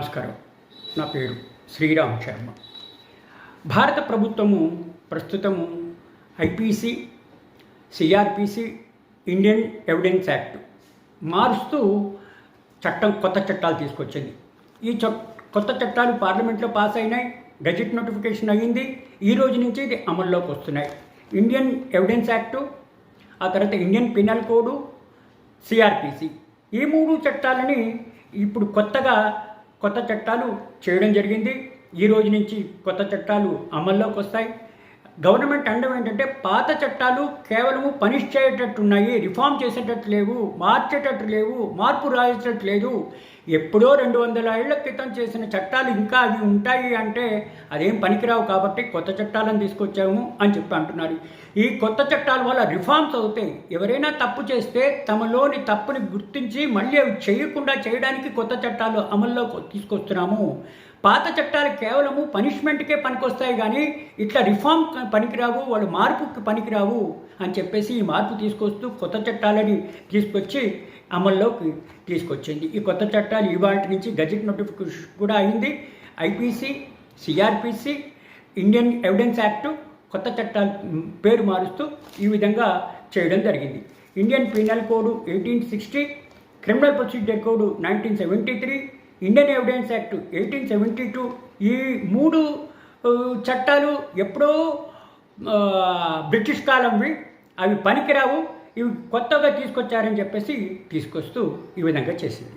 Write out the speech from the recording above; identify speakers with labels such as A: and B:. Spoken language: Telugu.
A: నమస్కారం. నా పేరు శ్రీరామ్ శర్మ. భారత ప్రభుత్వము ప్రస్తుతము IPC CrPC Indian evidence act మారుస్తూ చట్టం కొత్త చట్టాలు తీసుకొచ్చింది. ఈ చట్ కొత్త చట్టాలు పార్లమెంట్లో పాస్ అయినాయి గజెట్ నోటిఫికేషన్ అయ్యింది ఈ రోజు నుంచి ఇది అమల్లోకి వస్తున్నాయి. ఇండియన్ ఎవిడెన్స్ యాక్టు ఆ తర్వాత ఇండియన్ పినల్ కోడు సిఆర్పిసి. ఈ మూడు చట్టాలని ఇప్పుడు కొత్తగా కొత్త చట్టాలు చేయడం జరిగింది. ఈ రోజు నుంచి కొత్త చట్టాలు అమల్లోకి వస్తాయి. గవర్నమెంట్ అండం ఏంటంటే పాత చట్టాలు కేవలము పనిష్ చేసేటట్టున్నాయి రిఫార్మ్ చేసేటట్టు లేవు మార్చేటట్టు లేవు మార్పు రాసేటట్టు లేదు. ఎప్పుడో రెండు వందల ఏళ్ళ క్రితం చేసిన చట్టాలు ఇంకా అవి ఉంటాయి అంటే అదేం పనికిరావు కాబట్టి కొత్త చట్టాలను తీసుకొచ్చాము అని చెప్పి అంటున్నారు. ఈ కొత్త చట్టాల వల్ల రిఫార్మ్స్ అవుతాయి. ఎవరైనా తప్పు చేస్తే తమలోని తప్పుని గుర్తించి మళ్ళీ అవి చేయకుండా చేయడానికి కొత్త చట్టాలు అమల్లో తీసుకొస్తున్నాము. పాత చట్టాలు కేవలము పనిష్మెంట్కే పనికొస్తాయి కానీ ఇట్లా రిఫార్మ్ పనికిరావు వాళ్ళు మార్పుకి పనికిరావు అని చెప్పేసి ఈ మార్పు తీసుకొస్తూ కొత్త చట్టాలని తీసుకొచ్చి అమల్లోకి తీసుకొచ్చింది. ఈ కొత్త చట్టాలు ఇవాటి నుంచి గజెట్ నోటిఫికేషన్ కూడా అయింది. IPC CrPC Indian evidence act కొత్త చట్టాలు పేరు మారుస్తూ ఈ విధంగా చేయడం జరిగింది. Indian penal code eighteen sixty criminal procedure code nineteen seventy three Indian evidence act eighteen seventy two ఈ మూడు చట్టాలు ఎప్పుడో బ్రిటిష్ కాలంవి అవి పనికిరావు ఇవి కొత్తగా తీసుకొచ్చారని చెప్పేసి తీసుకొస్తూ ఈ విధంగా చేసింది.